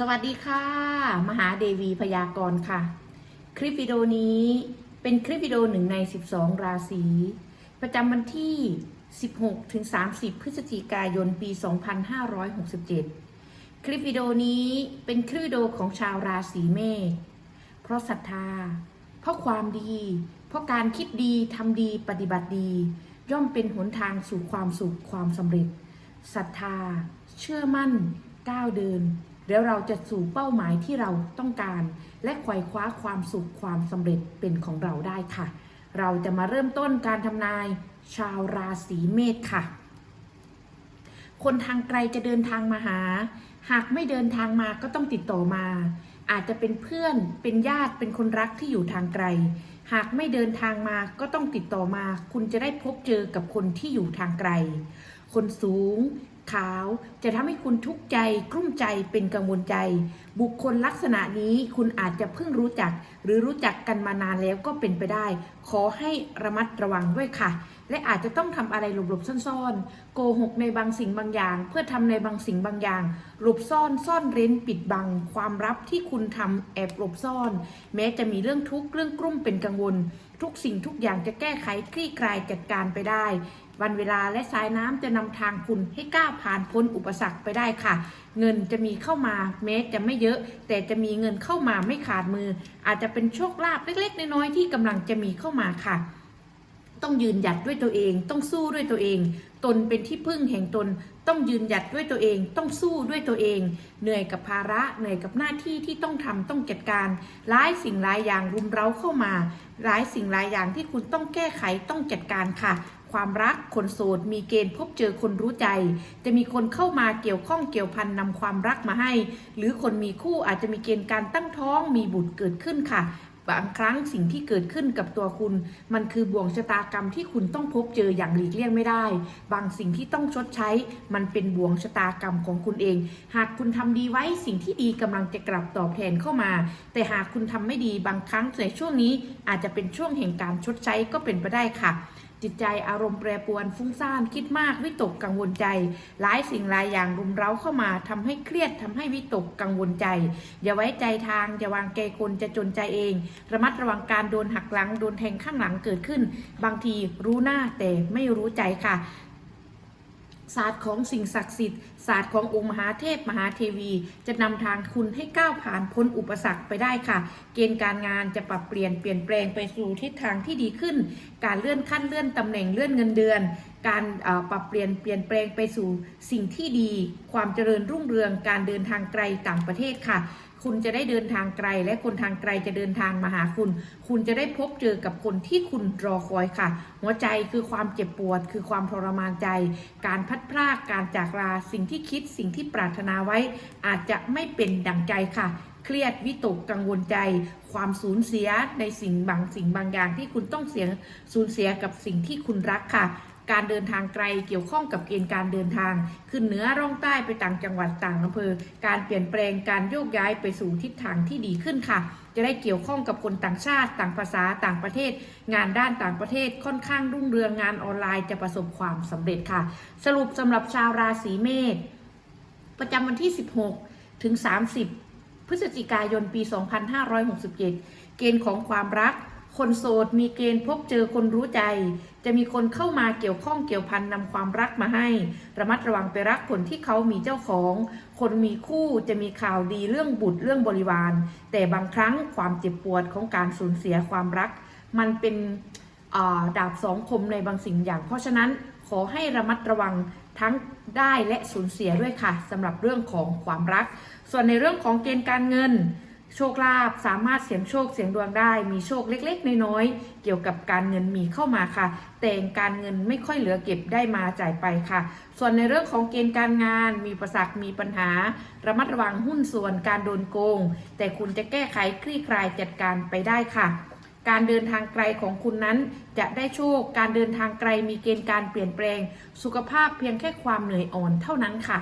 สวัสดีค่ะ มหาเดวีพยากรณ์ค่ะ คลิปวิดีโอนี้เป็นคลิปวิดีโอหนึ่งใน 12 ราศี ประจำวันที่ 16 ถึง 30 พฤศจิกายน ปี 2567 คลิปวิดีโอนี้เป็นคลิปวิดีโอของชาวราศีเมษเพราะศรัทธา เพราะความดี เพราะการคิดดีทำดีปฏิบัติดี ย่อมเป็นหนทางสู่ความสุขความสำเร็จศรัทธา เชื่อมั่น ก้าวเดิน แล้วเราจะสู่เป้าหมายที่เราต้องการ และไขว่คว้าความสุขความสำเร็จเป็นของเราได้ค่ะ เราจะมาเริ่มต้นการทำนายชาวราศีเมษค่ะ คนทางไกลจะเดินทางมาหา หากไม่เดินทางมาก็ต้องติดต่อมา อาจจะเป็นเพื่อนเป็นญาติเป็นคนรักที่อยู่ทางไกล หากไม่เดินทางมาก็ต้องติดต่อมา คุณจะได้พบเจอกับคนที่อยู่ทางไกล คนสูง ขาว จะทำให้คุณทุกข์ใจกลุ้มใจเป็นกังวลใจ บุคคลลักษณะนี้คุณอาจจะเพิ่งรู้จัก หรือรู้จักกันมานานแล้วก็เป็นไปได้ ขอให้ระมัดระวังด้วยค่ะ และอาจจะต้องทำอะไรหลบๆซ่อนๆ โกหกในบางสิ่งบางอย่าง เพื่อทำในบางสิ่งบางอย่าง หลบซ่อนซ่อนเร้นปิดบัง ความลับที่คุณทำแอบหลบซ่อน แม้จะมีเรื่องทุกข์เรื่องกลุ้มเป็นกังวล ทุกสิ่งทุกอย่างจะแก้ไขคลี่คลายจัดการไปได้ วันเวลาและสายน้ำจะนำทางคุณให้ก้าวผ่านพ้นอุปสรรคไปได้ค่ะ เงินจะมีเข้ามาแม้จะไม่เยอะ แต่จะมีเงินเข้ามาไม่ขาดมือ อาจจะเป็นโชคลาภเล็กๆน้อยๆที่กำลังจะมีเข้ามาค่ะ ต้องยืนหยัดด้วยตัวเอง ต้องสู้ด้วยตัวเอง ตนเป็นที่พึ่งแห่งตน ต้องยืนหยัดด้วยตัวเอง ต้องสู้ด้วยตัวเอง เหนื่อยกับภาระเหนื่อยกับหน้าที่ที่ต้องทำต้องจัดการหลายสิ่งหลายอย่างรุมเร้าเข้ามาหลายสิ่งหลายอย่างที่คุณต้องแก้ไขต้องจัดการค่ะความรักคนโสดมีเกณฑ์พบเจอคนรู้ใจ จะมีคนเข้ามาเกี่ยวข้องเกี่ยวพันนำความรักมาให้ หรือคนมีคู่อาจจะมีเกณฑ์การตั้งท้องมีบุตรเกิดขึ้นค่ะ บางครั้งสิ่งที่เกิดขึ้นกับตัวคุณ มันคือบ่วงชะตากรรมที่คุณต้องพบเจออย่างหลีกเลี่ยงไม่ได้ บางสิ่งที่ต้องชดใช้ มันเป็นบ่วงชะตากรรมของคุณเอง หากคุณทำดีไว้สิ่งที่ดีกำลังจะกลับตอบแทนเข้ามา แต่หากคุณทำไม่ดีบางครั้งในช่วงนี้อาจจะเป็นช่วงแห่งการชดใช้ก็เป็นไปได้ค่ะ จิตใจอารมณ์แปรปรวนฟุ้งซ่านคิดมากวิตกกังวลใจ หลายสิ่งหลายอย่างรุมเร้าเข้ามาทำให้เครียดทำให้วิตกกังวลใจ อย่าไว้ใจทางอย่าวางเกคนจะจนใจเอง ระมัดระวังการโดนหักหลังโดนแทงข้างหลังเกิดขึ้น บางทีรู้หน้าแต่ไม่รู้ใจค่ะ ศาสตร์ของสิ่งศักดิ์สิทธิ์ศาสตร์ขององค์มหาเทพมหาเทวี จะนำทางคุณให้ก้าวผ่านพ้นอุปสรรคไปได้ค่ะ เกณฑ์การงานจะปรับเปลี่ยนเปลี่ยนแปลงไปสู่ทิศทางที่ดีขึ้น การเลื่อนขั้นเลื่อนตำแหน่งเลื่อนเงินเดือน การปรับเปลี่ยนเปลี่ยนแปลงไปสู่สิ่งที่ดี ความเจริญรุ่งเรืองการเดินทางไกลต่างประเทศค่ะ คุณจะได้เดินทางไกล และคนทางไกลจะเดินทางมาหาคุณ คุณจะได้พบเจอกับคนที่คุณรอคอยค่ะ หัวใจคือความเจ็บปวด คือความทรมานใจ การพัดพรากการจากลาสิ่งที่คิดสิ่งที่ปรารถนาไว้ อาจจะไม่เป็นดังใจค่ะเครียดวิตกกังวลใจ ความสูญเสียในสิ่งบางสิ่งบางอย่างที่คุณต้องเสียสูญเสียกับสิ่งที่คุณรักค่ะ การเดินทางไกลเกี่ยวข้องกับเกณฑ์การเดินทาง ขึ้นเหนือร่องใต้ไปต่างจังหวัดต่างอำเภอ การเปลี่ยนแปลงการโยกย้ายไปสู่ทิศทางที่ดีขึ้นค่ะ จะได้เกี่ยวข้องกับคนต่างชาติ ต่างภาษาต่างประเทศ งานด้านต่างประเทศค่อนข้างรุ่งเรืองงานออนไลน์จะประสบความสำเร็จค่ะ สรุปสำหรับชาวราศีเมษประจำวันที่ 16 ถึง 30 พฤศจิกายนปี 2567 เกณฑ์ของความรัก คนโสดมีเกณฑ์พบเจอคนรู้ใจ จะมีคนเข้ามาเกี่ยวข้องเกี่ยวพันนำความรักมาให้ ระมัดระวังไปรักคนที่เขามีเจ้าของ คนมีคู่จะมีข่าวดีเรื่องบุตรเรื่องบริวาร แต่บางครั้งความเจ็บปวดของการสูญเสียความรัก มันเป็นดาบสองคมในบางสิ่งอย่าง เพราะฉะนั้นขอให้ระมัดระวังทั้งได้และสูญเสียด้วยค่ะสำหรับเรื่องของความรัก ส่วนในเรื่องของเกณฑ์การเงิน โชคลาภสามารถเสี่ยงโชคเสี่ยงดวงได้ มีโชคเล็กๆ น้อยๆ เกี่ยวกับการเงินมีเข้ามาค่ะ แต่การเงินไม่ค่อยเหลือเก็บได้มาจ่ายไปค่ะ ส่วนในเรื่องของเกณฑ์การงาน มีประสักมีปัญหา ระมัดระวังหุ้นส่วนการโดนโกง แต่คุณจะแก้ไขคลี่คลายจัดการไปได้ค่ะการเดินทางไกลของคุณนั้นจะได้โชค การเดินทางไกลมีเกณฑ์การเปลี่ยนแปลง สุขภาพเพียงแค่ความเหนื่อยอ่อนเท่านั้นค่ะ